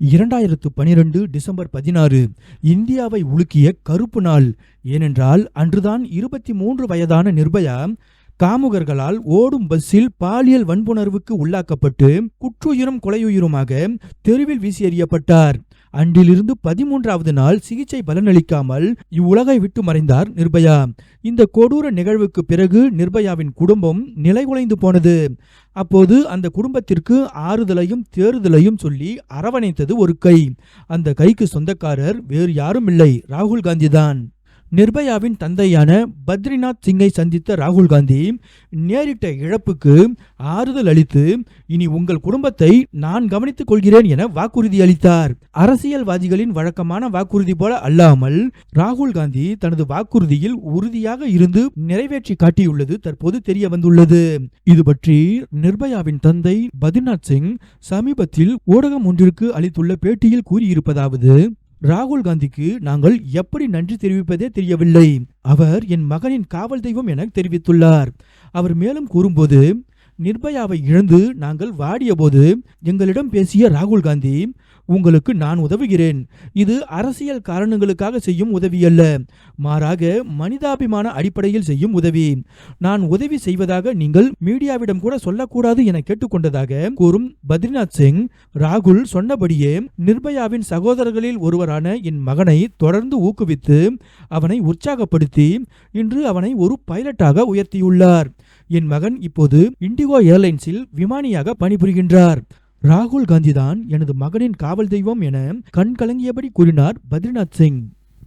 இரண்டாயிரத்து பனிரெண்டு டிசம்பர் பதினாறு இந்தியாவை உலுக்கிய கருப்பு நாள். ஏனென்றால் அன்றுதான் இருபத்தி மூன்று வயதான நிர்பயா காமுகர்களால் ஓடும் பஸ்ஸில் பாலியல் வன்புணர்வுக்கு உள்ளாக்கப்பட்டு குற்றுயிரும் கொலையுயிருமாக தெருவில் வீசி எறியப்பட்டார் அன்றிலிருந்து பதிமூன்றாவது நாள் சிகிச்சை பலனளிக்காமல் இவ்வுலகை விட்டு மறைந்தார் நிர்பயா. இந்த கொடூர நிகழ்வுக்கு பிறகு நிர்பயாவின் குடும்பம் நிலைகுலைந்து போனது. அப்போது அந்த குடும்பத்திற்கு ஆறுதலையும் தேறுதலையும் சொல்லி அரவணைத்தது ஒரு கை. அந்த கைக்கு சொந்தக்காரர் வேறு யாரும் இல்லை. ராகுல் காந்தி தான் நிர்பயாவின் தந்தையான பத்ரிநாத் சிங்கை சந்தித்த ராகுல் காந்தி நேரிட்ட இழப்புக்கு ஆறுதல் அளித்து இனி உங்கள் குடும்பத்தை நான் கவனித்துக் கொள்கிறேன் என வாக்குறுதி அளித்தார். அரசியல்வாதிகளின் வழக்கமான வாக்குறுதி போல அல்லாமல் ராகுல் காந்தி தனது வாக்குறுதியில் உறுதியாக இருந்து நிறைவேற்றி காட்டியுள்ளது தற்போது தெரிய வந்துள்ளது இது பற்றி நிர்பயாவின் தந்தை பத்ரிநாத் சிங் சமீபத்தில் ஊடகம் ஒன்றிற்கு அளித்துள்ள பேட்டியில் கூறியிருப்பதாவது ராகுல் காந்திக்கு நாங்கள் எப்படி நன்றி தெரிவிப்பதே தெரியவில்லை. அவர் என் மகனின் காவல் தெய்வம் என தெரிவித்துள்ளார். அவர் மேலும் கூறும்போது நிர்பயாவை இழந்து நாங்கள் வாடியபோது எங்களிடம் பேசிய ராகுல் காந்தி உங்களுக்கு நான் உதவுகிறேன். இது அரசியல் காரணங்களுக்காக செய்யும் உதவி அல்ல. மாறாக மனிதாபிமான அடிப்படையில் செய்யும் உதவி. நான் உதவி செய்வதாக நீங்கள் மீடியாவிடம் கூட சொல்லக்கூடாது என கேட்டுக்கொண்டதாக கூறும் பத்ரிநாத் சிங் ராகுல் சொன்னபடியே நிர்பயாவின் சகோதரர்களில் ஒருவரான என் மகனை தொடர்ந்து ஊக்குவித்து அவனை உற்சாகப்படுத்தி இன்று அவனை ஒரு பைலட்டாக உயர்த்தியுள்ளார். என் மகன் இப்போது இண்டிகோ ஏர்லைன்ஸில் விமானியாக பணிபுரிகின்றார். ராகுல் காந்திதான் எனது மகனின் காவல் தெய்வம் என கண் கலங்கியபடி கூறினார் பத்ரிநாத் சிங்.